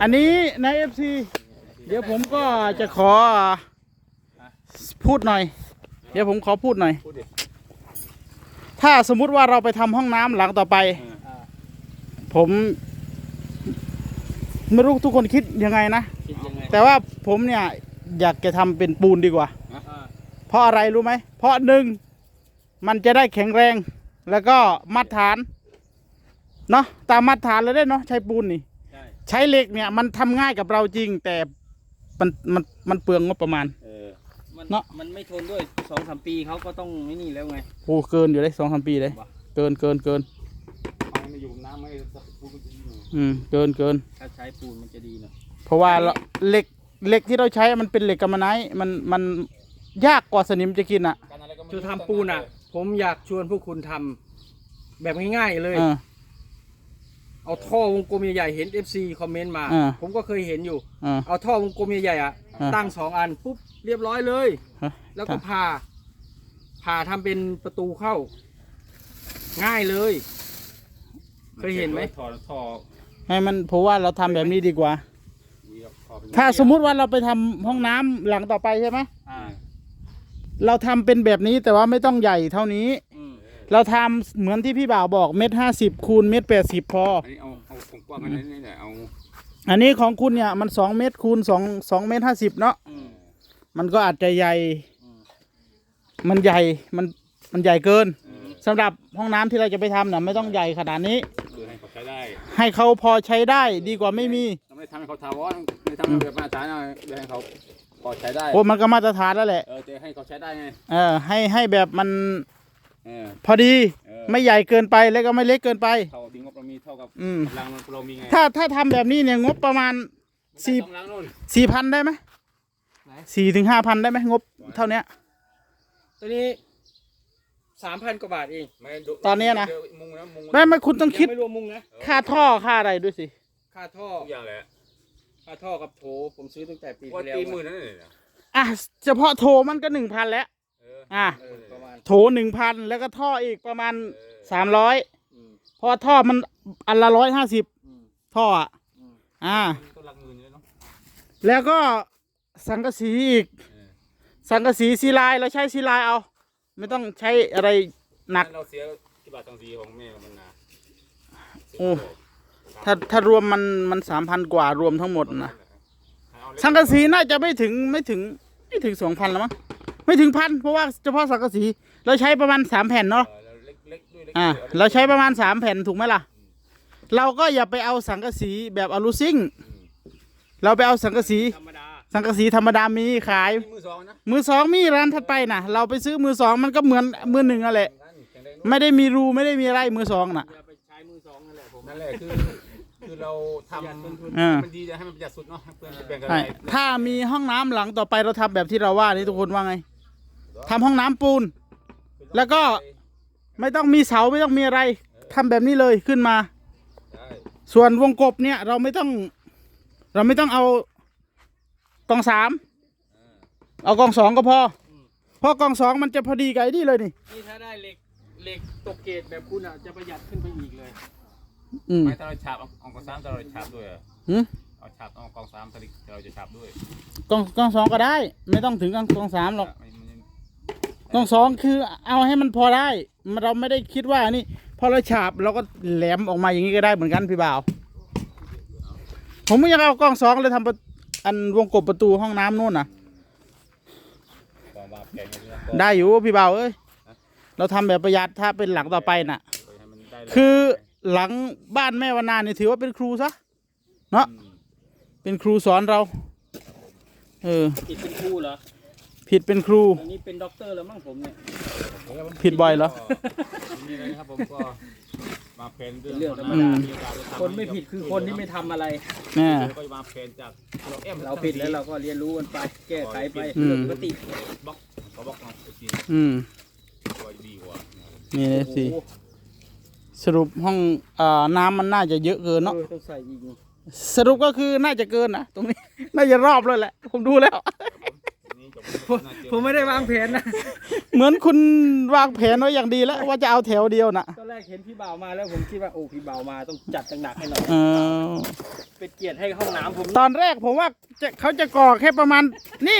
อันนี้ในเอฟซีเดี๋ยวผมก็จะขอพูดหน่อย เดี๋ยวผมขอพูดหน่อย พูดดิถ้าสมมุติว่าเราไปทำห้องน้ำหลังต่อไป ผม ไม่รู้ทุกคนคิดยังไงนะ คิดยังไงแต่ว่าผมเนี่ยอยากจะทำเป็นปูนดีกว่า อ่าเพราะอะไรรู้ไหม เพราะหนึ่งมันจะได้แข็งแรงแล้วก็มาตรฐานเนาะตามมาตรฐานเลยได้เนาะใช้ปูนนี่ ใช่ใช้เหล็กเนี่ยมันทำง่ายกับเราจริง แต่มันมันมันเปลืองงบประมาณ เออมันเนอะมันไม่ทนด้วยสองสามปีเขาก็ต้องไม่นี่แล้วไง โอ้เกินอยู่เลยสองสามปีเลยว่ะ เกินเกินเกินเอาไม่อยู่น้ำไม่พูดก็จะอยู่อืมเกินเกิน ถ้าใช้ปูนมันจะดีหน่อยเพราะว่าเราเหล็กเหล็กที่เราใช้มันเป็นเหล็กกำมะไนท์มันมันยากกว่าสนิมจะกินอะการอะไรก็ไม่จะทำปูนอะ ผมอยากชวนพวกคุณทำแบบง่ายๆเลย เออ เอาท่อวงกลมใหญ่ๆเห็น FC คอมเมนต์มา อ่า ผมก็เคยเห็นอยู่เออเอาท่อวงกลมใหญ่ๆอะอ่า ตั้งสองอันปุ๊บเรียบร้อยเลย ฮะแล้วก็ผ่าผ่าทำเป็นประตูเข้า ง่ายเลย เคยเห็นไหมถอดท่อให้มันเพราะว่าเราทำแบบนี้ดีกว่าวีกับท่อเป็นถ้าสมมุติว่าเราไปทำห้องน้ำหลังต่อไปใช่ไหมอ่า เราทำเป็นแบบนี้แต่ว่าไม่ต้องใหญ่เท่านี้อืม เราทำเหมือนที่พี่บ่าวบอกเม็ดห้าสิบคูณเม็ดแปดสิบพอ อันนี้เอาเอาผมกว้างอันนี้นี่แหละเอาอันนี้ของคุณเนี่ยมันสองเม็ดคูณสองสองเม็ดห้าสิบเนาะอืมมันก็อาจจะใหญ่อืมมันใหญ่มันมันใหญ่เกินเออสำหรับห้องน้ำที่เราจะไปทำน่ะไม่ต้องใหญ่ขนาดนี้ คือให้เขาใช้ได้ให้เขาพอใช้ได้ดีกว่าไม่มีเราไม่ได้ทำให้เขาทาวอนไม่ได้ทำให้แบบมาตรฐานนะเดี๋ยวให้เขาพอใช้ได้โอ้มันก็มาตรฐานแล้วแหละ เออจะให้เขาใช้ได้ไงเออให้ให้แบบมัน เออพอดีเออไม่ใหญ่เกินไปแล้วก็ไม่เล็กเกินไป เท่าที่งบเรามีเท่ากับอืม กำลังเรามีไงถ้าถ้าทำแบบนี้เนี่ยงบประมาณสี่สองล้างนู่น สี่พันได้ไหมไหน สี่ถึงห้าพันได้ไหมงบเท่าเนี้ย ตัวนี้สามพันกว่าบาทเองไม่ดูตอนเนี้ยนะเดี๋ยวมุงนะมุงไม่ไม่คุณต้องคิดยังไม่รวมมุงนะค่าท่อค่าอะไรด้วยสิ ค่าท่อทุกอย่างแหละค่าท่อกับโถผมซื้อตั้งแต่ปีว่าที่แล้วตีหมื่นนั่นเลยนะอะเฉพาะโถมันก็หนึ่งพันแล้วเอออะเออประมาณ โถหนึ่งพันแล้วก็ท่ออีกประมาณเออสามร้อยอืม เพราะว่าท่อมันอันละร้อยห้าสิบอืม ท่ออะอืม อ่าก็หลักหมื่นเลยเนาะ แล้วก็สังกะสีอีก เออ สังกะสีซีลายเราใช้ซีลายเอา ไม่ต้องใช้อะไรหนัก เราเสียกี่บาททองสีของแม่มันนะโอ้ ถ้าถ้ารวมมันมันสามพันกว่ารวมทั้งหมดนะเอาเล็สังกะสีน่าจะไม่ถึงไม่ถึง ไม่ถึงสองพันแล้วมั้งไม่ถึงพันเพราะว่าเฉพาะสังกะสีเราใช้ประมาณสามแผ่นเนาะเออเราเล็กเล็กด้วยเล็กอ่าด้วยเราใช้ประมาณสามแผ่นถูกไหมล่ะ เราก็อย่าไปเอาสังกะสีแบบอลูซิ่งเราไปเอาสังกะสีธรรมดาสังกะสีธรรมดามีขาย มือสองนะมือสองมีร้านถัดไปนะเราไปซื้อมือสองมันก็เหมือนมือหนึ่งนั่นแหละแข็งแรงด้วยไม่ได้มีรูไม่ได้มีอะไรมือสองน่ะอย่าไปใช้มือสองนั่นแหละผมนั่นแหละคือ คือเราทประหยัดต้นทุนำอ่ามันดีจะให้มันประหยัดสุดเนาะให้เพื่อนแบ่งกันใช่ถ้ามีห้องน้ำหลังต่อไปเราทำแบบที่เราว่านี่ทุกคนว่าไงทำห้องน้ำปูน แล้วก็ ไม่ต้องมีเสาไม่ต้องมีอะไรทำแบบนี้เลยขึ้นมา ใช่ส่วนวงกบเนี่ยเราไม่ต้อง เราไม่ต้องเอากองสามเอากองสองก็พอเพราะกองสองมันจะพอดีกับไอ้นี่เลยนี่นี่ถ้าได้เหล็กเหล็กตกเกรดแบบคุณอะจะประหยัดขึ้นไปอีกเลย อืมไม่ถ้าเราฉาบเอาเอากองสามถ้าเราฉาบด้วยอะหืมเอาฉาบเอากองสามถ้าเราจะฉาบด้วยกองกองสองก็ได้ ไม่ต้องถึงกองกองสามหรอก มันมันกองสองคือเอาให้มันพอได้มันเราไม่ได้คิดว่านี่พอเราฉาบเราก็แหลมออกมาอย่างนี้ก็ได้เหมือนกันพี่บ่าว ผมไม่อยากเอากองสองเลยทำประอันวงกบประตูห้องน้ำนู่นน่ะความว่าแพงอย่างนี้นะได้อยู่พี่บ่าวเอ้ยเราทำแบบประหยัดถ้าเป็นหลังต่อไปน่ะ ให้มันได้เลยคือ หลังบ้านแม่วนาเนี่ยถือว่าเป็นครูซะเนาะอืมเป็นครูสอนเรา เออ ผิดเป็นครูเหรอ ผิดเป็นครู อันนี้เป็นด็อกเตอร์แล้วมั้งผมเนี่ย ผิดบ่อยเหรอ นี่เลยนะครับผมก็มาเพนเรื่องเป็นเรื่องธรรมอืดามคนไม่ผิดคือคนที่ไม่ทำอะไร แน่ก็มาเพนจากเราเอ็มเราผิดแล้วเราก็เรียนรู้กันไป แก้ไขไปอืมเรื่องปกติบล็อกเขาบล็อกมาไอจีอืม ก็ดีกว่านี่โอ้สิโห สรุปห้องอ่าน้ำมันน่าจะเยอะเกินเนาะ เออต้องใส่อีกสรุปก็คือน่าจะเกินนะตรงนี้ น่าจะรอบเลยแหละ ผมดูแล้วนี่จบผมผมไม่ได้วางแผนนะ เหมือนคุณวางแผนไว้อย่างดีแล้ว ว่าจะเอาแถวเดียวน่ะตอนแรกเห็นพี่บ่าวมาแล้วผมคิดว่าโอ้พี่บ่าวมาต้องจัดหนักๆให้หน่อยเออเป็นเกียรติให้ห้องน้ำผมตอนแรกผมว่าจะเขาจะก่อแค่ประมาณ นี่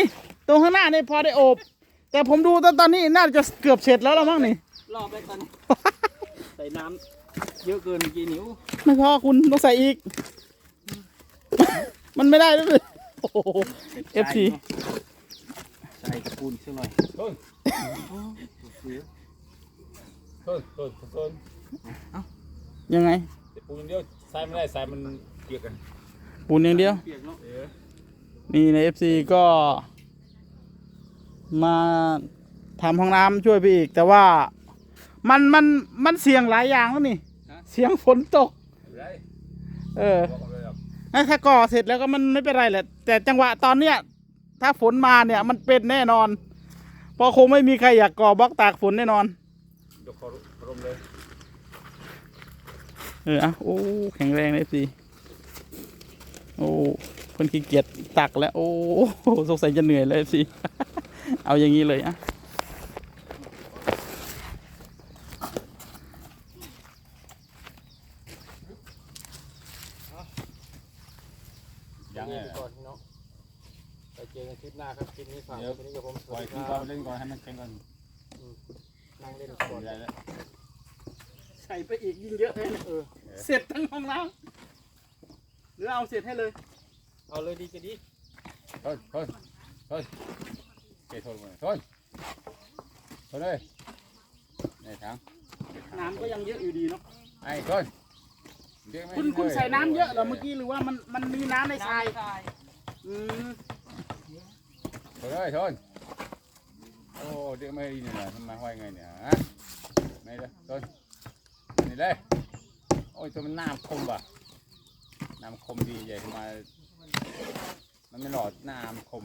ตรงข้างหน้านี่พอได้โอบ แต่ผมดูตอนตอนนี้น่าจะเกือบเสร็จแล้วละมั้งนี่ รอบไปตอนนี้ใส่น้ำเยอะเกินเมื่อกี้นิ้วไม่พอคุณต้องใส่อีก มันไม่ได้ด้วยโอ้โห FC ใส่กระปุนสักหน่อยต้นต้นต้นต้นยังไงแต่ปูนเดียวใส่ไม่ได้ใส่มันเกี่ยวกันปูนอย่างเดียว เปียกเนาะเออนี่ใน FC ก็ มาทำห้องน้ำช่วยพี่อีก แต่ว่า มันมันมันเสี่ยงหลายอย่างแล้วนี่ เสียงฝนตกไม่เป็นไรเออบอกกันเลยหรอกถ้าก่อเสร็จแล้วก็มันไม่เป็นไรแหละ แต่จังหวะตอนเนี้ยถ้าฝนมาเนี่ย มันเป็นแน่นอน เพราะคงไม่มีใครอยากก่อบล็อกตากฝนแน่นอนยกคอรมเลยเอออะโอ้แข็งแรงเลยสิโอ้คนขี้เกียจตักแล้ว โอ้สงสัยจะเหนื่อยเลยสิ เอาอย่างนี้เลยอะ ยังไง ก่อนพี่น้องไปเจอกันค ลิปหน้าครับคลิปนี้ฝากเดี๋ยวไว้ที่นี่กับผมสปล่วัอสยดีกินคก่อรันบเล่นก่อนให้มันแข็งก่อนนั่งเล่นก่อนใหญ่แล้วใส่ไปอีกยิ่งเยอะเลยเออเสร็จทั้งห้องน้ำหรือเอาเสร็จให้เลยเอาเลยดีก็ดีต้นต้นต้นเกยโทนมาต้นต้นเลยนี่ทางน้ำก็ยังเยอะอยู่ดีเนาะไอ้ต้นเดี๋ยวไม่คุณคุณใส่น้ำเยอะเหรอเมื่อกี้หรือว่ามันมันมีน้ำในทรายอืมต้ นเลยต้นโอ้เดี๋ยวไม่ดีเนี่ยนะทำไมห้อยไงเนี่ยฮะไม่เลยต้นนี่เลยโอ้ยตัวมันน้ำคมป่ะน้ำคมดีใหญ่ทำไมมันไม่หลอดน้ำคม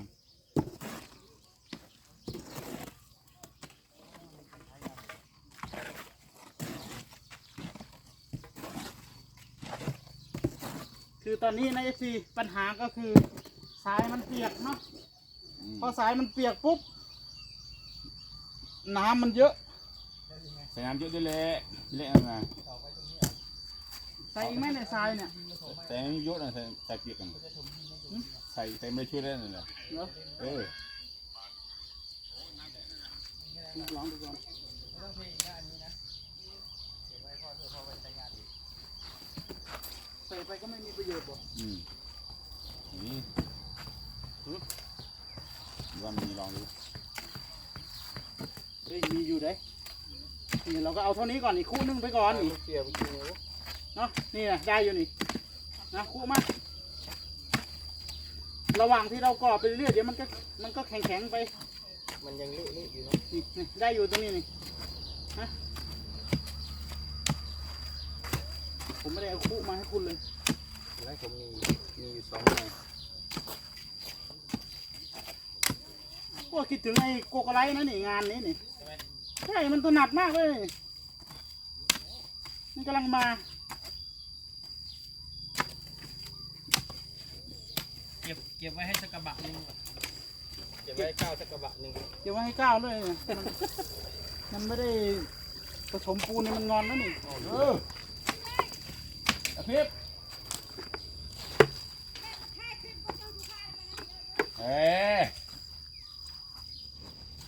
คือตอนนี้ในเอซีปัญหาก็คือทรายมันเปียกเนาะ พอทรายมันเปียกปุ๊บ น้ำมันเยอะใส่น้ำเยอะด้วยเละเละเอามาใส่อีกไหมในทรายเนี่ยแต่ไม่เยอะนะใส่ใส่เปียกกันใส่ใส่ไม่ช่วยได้นั่นแหละเดี๋ยวเออลองดูก่อนใส่ไปก็ไม่มีประโยชน์หรอกอืมนี่หือ ว่ามีลองดูเฮ้ยมีอยู่เด้นี่เราก็เอาเท่านี้ก่อนอีกคู่นึงไปก่อนนี่เปียกจริงๆนิ้วเนาะนี่นะได้อยู่นี่นะคู่มาระหว่างที่เราก่อไปเรื่อยๆเดี๋ยวมันก็มันก็แข็งๆไป มันยังเละๆอยู่เนาะนี่นี่ได้อยู่ตรงนี้นี่ฮะผมไม่ได้เอาคู่มาให้คุณเลยแล้วผมมีมีอยู่สองห น่อยก็คิดถึงไอ้โกโกไลท์นะนี่งานนี้นี่ใช่มันถนัดมากเลยนี่มันกำลังมาเก็บเก็บไว้ให้สักกระบะหนึ่งก่อนเก็บไว้ให้ก้าวสักกระบะหนึ่งเดี๋ยวว่าให้ก้าวเลยเนี่ยมันมันไม่ได้ผสมปูนนี่มันงอนแล้วนี่เอออาทิตย์เอ้ย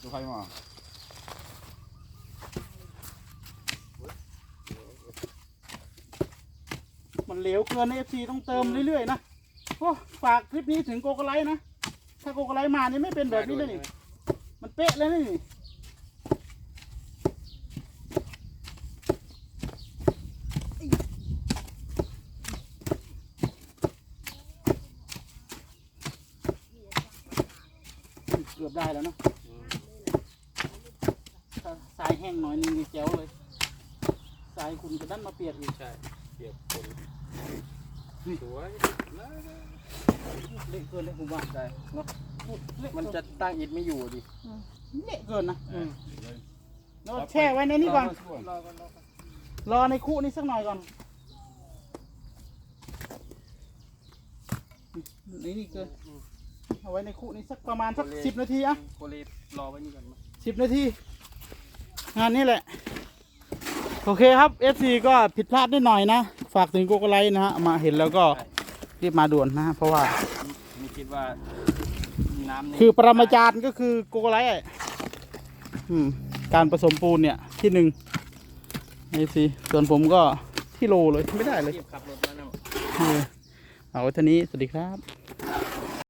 ดูใครมามันเหลวเกินเอฟซีต้องเติมเรื่อยๆนะโอ้ฝากคลิปนี้ถึงโกโกไลท์นะ ถ้าโกโกไลท์มานี่ไม่เป็นแบบนี้เลยนี่มันเป๊ะเลยนี่เกือบได้แล้วเนาะ ถ้าทรายแห้งหน่อยนึงนี่แจ๋วเลยทรายคุณจะดันมาเปียกอีกใช่เปียกคนสวยเละเกินเลยผมว่าได้เนาะเละมันจะตั้งอิฐไม่อยู่ดิเละเกินนะอืมแล้วแช่ไว้ในนี้ก่อน รอก่อนรอก่อนรอในคู่นี้สักหน่อยก่อนนี่นี่เกินเอาไว้ในคุนี่สักประมาณสักสิบนาทีอะโคเลรอไว้นี่ก่อนมาสิบนาที งานนี้แหละ โอเคครับ FC ก็ผิดพลาดนิดหน่อยนะ ฝากถึงโกโกไลท์นะฮะมาเห็นแล้วก็รีบมาด่วนนะฮะเพราะว่า ไม่คิดว่าน้ำในคือปรมาจารย์ก็คือโกโกไลท์อะอืมการผสมปูนเนี่ยที่หนึ่งนี่สิส่วนผมก็ที่โลเลยไม่ได้เลยรีบขับรถมาเนาะเออเอาไว้เท่านี้สวัสดีครับ